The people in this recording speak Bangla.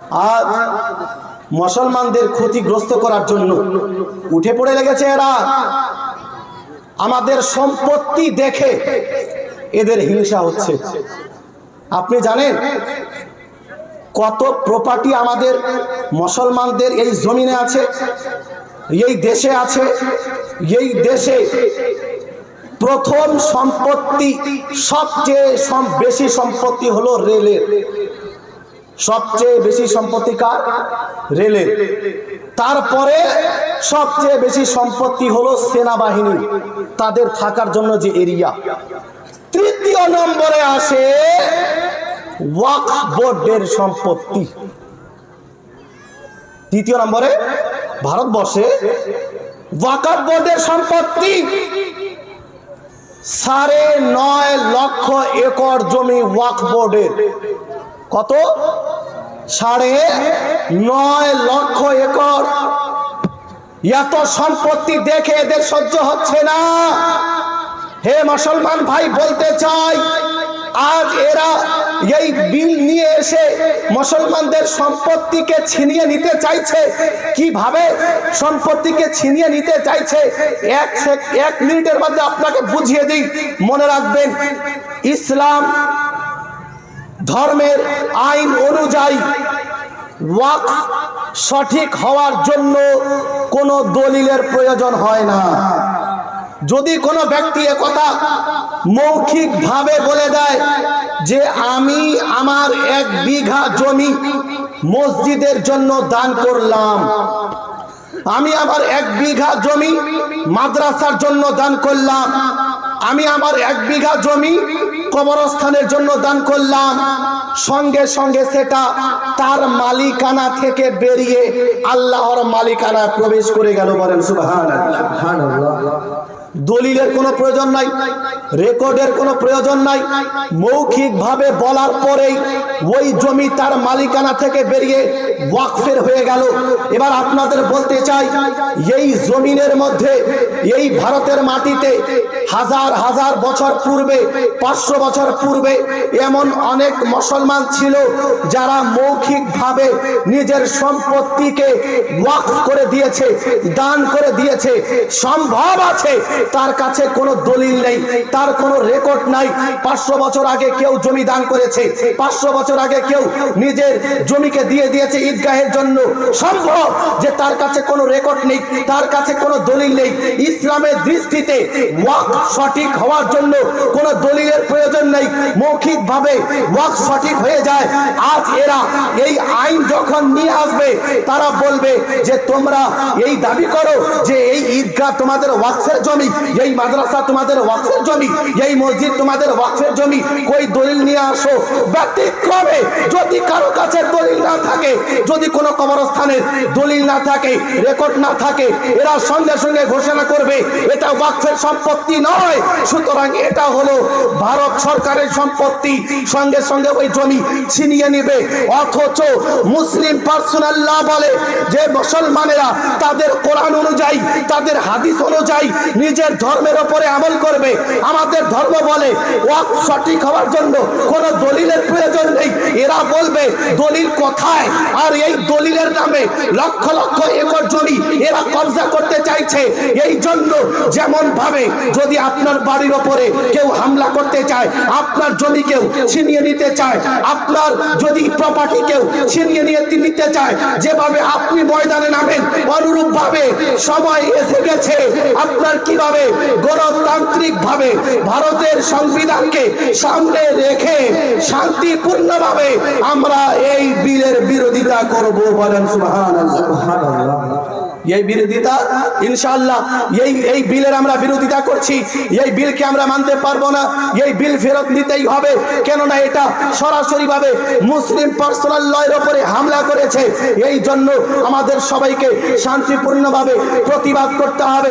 আজ মুসলমানদের ক্ষতিগ্রস্ত করার জন্য উঠে পড়ে লেগেছে এরা। আমাদের সম্পত্তি দেখে এদের হিংসা হচ্ছে। আপনি জানেন কত প্রপার্টি আমাদের মুসলমানদের এই জমিনে আছে, এই দেশে আছে, এই দেশে প্রথম সম্পত্তি, সবচেয়ে বেশি সম্পত্তি হলো রেলের। সবচেয়ে বেশি সম্পত্তি কার? রেলের তারপরে সবচেয়ে বেশি সম্পত্তি হলো সেনাবাহিনী, তাদের থাকার জন্য যে এরিয়া। তৃতীয় নম্বরে আসে ওয়াকফ বোর্ডের সম্পত্তি। তৃতীয় নম্বরে ভারতবর্ষে ওয়াকফ বোর্ডের সম্পত্তি। সাড়ে নয় লক্ষ একর জমি ওয়াকফ বোর্ডের। কত? সাড়ে নয় লক্ষ একর। এত সম্পত্তি দেখে এদের সহ্য হচ্ছে না। হে মুসলমান ভাই, বলতে চাই, আজ এরা এই বিল নিয়ে এসে মুসলমানদের সম্পত্তিকে ছিনিয়ে নিতে চাইছে। কীভাবে সম্পত্তিকে ছিনিয়ে নিতে চাইছে? এক এক মিনিটের মধ্যে আপনাকে বুঝিয়ে দিই। মনে রাখবেন, ইসলাম ধর্মের আইন অনুযায়ী ওয়াকফ সঠিক হওয়ার জন্য কোনো দলিলের প্রয়োজন হয় না। যদি কোনো ব্যক্তি কথা মৌখিক ভাবে বলে দেয় যে আমি আমার এক বিঘা জমি মসজিদের জন্য দান করলাম আমি আমার এক বিঘা জমি মাদ্রাসার জন্য দান করলাম। আমি আমার এক বিঘা জমি কবরস্থানের জন্য দান করলাম। সঙ্গে সঙ্গে সেটা তার মালিকানা থেকে বেরিয়ে আল্লাহর মালিকানা প্রবেশ করে গেল বলেন সুবহান দলিলের কোনো প্রয়োজন নাই, রেকর্ডের কোনো প্রয়োজন নাই। মৌখিকভাবে বলার পরেই ওই জমি তার মালিকানা থেকে বেরিয়ে ওয়াকফের হয়ে গেল। এবার আপনাদের বলতে চাই, এই জমিনের মধ্যে, এই ভারতের মাটিতে হাজার হাজার বছর পূর্বে, পাঁচশো বছর পূর্বে এমন অনেক মুসলমান ছিল যারা মৌখিকভাবে নিজের সম্পত্তিকে ওয়াকফ করে দিয়েছে, দান করে দিয়েছে। সম্ভব আছে তার কাছে কোনো দলিল নেই, তার কোনো রেকর্ড নাই। পাঁচশো বছর আগে কেউ জমি দান করেছে, পাঁচশো বছর আগে কেউ নিজের জমিকে দিয়ে দিয়েছে ঈদগাহের জন্য। সম্ভব যে তার কাছে কোনো রেকর্ড নেই, তার কাছে কোনো দলিল নেই। ইসলামের দৃষ্টিতে ওয়াক সঠিক হওয়ার জন্য কোনো দলিলের প্রয়োজন নেই। মৌখিকভাবে ওয়াক সঠিক হয়ে যায়। আজ এরা এই আইন যখন নিয়ে আসবে, তারা বলবে যে তোমরা এই দাবি করো যে এই ঈদগাহ তোমাদের ওয়াক্সের জমি। এই মাদ্রাসা তোমাদের ওয়াকফের জমি, এই মসজিদ তোমাদের ওয়াকফের জমি, কই দলিল নিয়ে আসো? ব্যতিক্রমে যদি কারও কাছে দলিল না থাকে, যদি কোনো কবরস্থানের দলিল না থাকে রেকর্ড না থাকে, এরা সঙ্গে সঙ্গে ঘোষণা করবে, এটা ওয়াকফের সম্পত্তি নয়। সুতরাং এটা হলো ভারত সরকারের সম্পত্তি, সঙ্গে সঙ্গে ওই জমি ছিনিয়ে নিবে। অথচ মুসলিম পার্সোনাল ল বলে যে মুসলমানেরা তাদের কোরআন অনুযায়ী, তাদের হাদিস অনুযায়ী নিজের ধর্মের ওপরে আমল করবে। আমাদের ধর্ম বলে, ওয়াক সঠিক হওয়ার জন্য কোনো দলিলের প্রয়োজন নেই। এরা বলবে, দলিল কোথায়? আর এই দলিলের নামে লক্ষ লক্ষ একর জমি এরা কবজা করতে চাইছে। এই জন্য যেমন ভাবে, যদি আপনার বাড়ির ওপরে কেউ হামলা করতে চায়, আপনার জমি কেউ ছিনিয়ে নিতে চায়, আপনার যদি প্রপার্টি কেউ ছিনিয়ে নিয়ে নিতে চায়, যেভাবে আপনি ময়দানে নামেন অনুরূপ ভাবে সময় এসে গেছে। আপনার কীভাবে গণতান্ত্রিক ভাবে ভারতের সংবিধানকে সামনে রেখে শান্তিপূর্ণভাবে আমরা এই বিলের বিরোধিতা করব এই বিরোধিতা, ইনশাআল্লাহ, এই এই বিলের আমরা বিরোধিতা করছি, এই বিলকে আমরা মানতে পারব না, এই বিল ফেরত নিতেই হবে, কেননা এটা সরাসরি ভাবে মুসলিম পার্সোনাল লয়ের উপরে হামলা করেছে, এই জন্য আমাদের সবাইকে শান্তিপূর্ণভাবে প্রতিবাদ করতে হবে।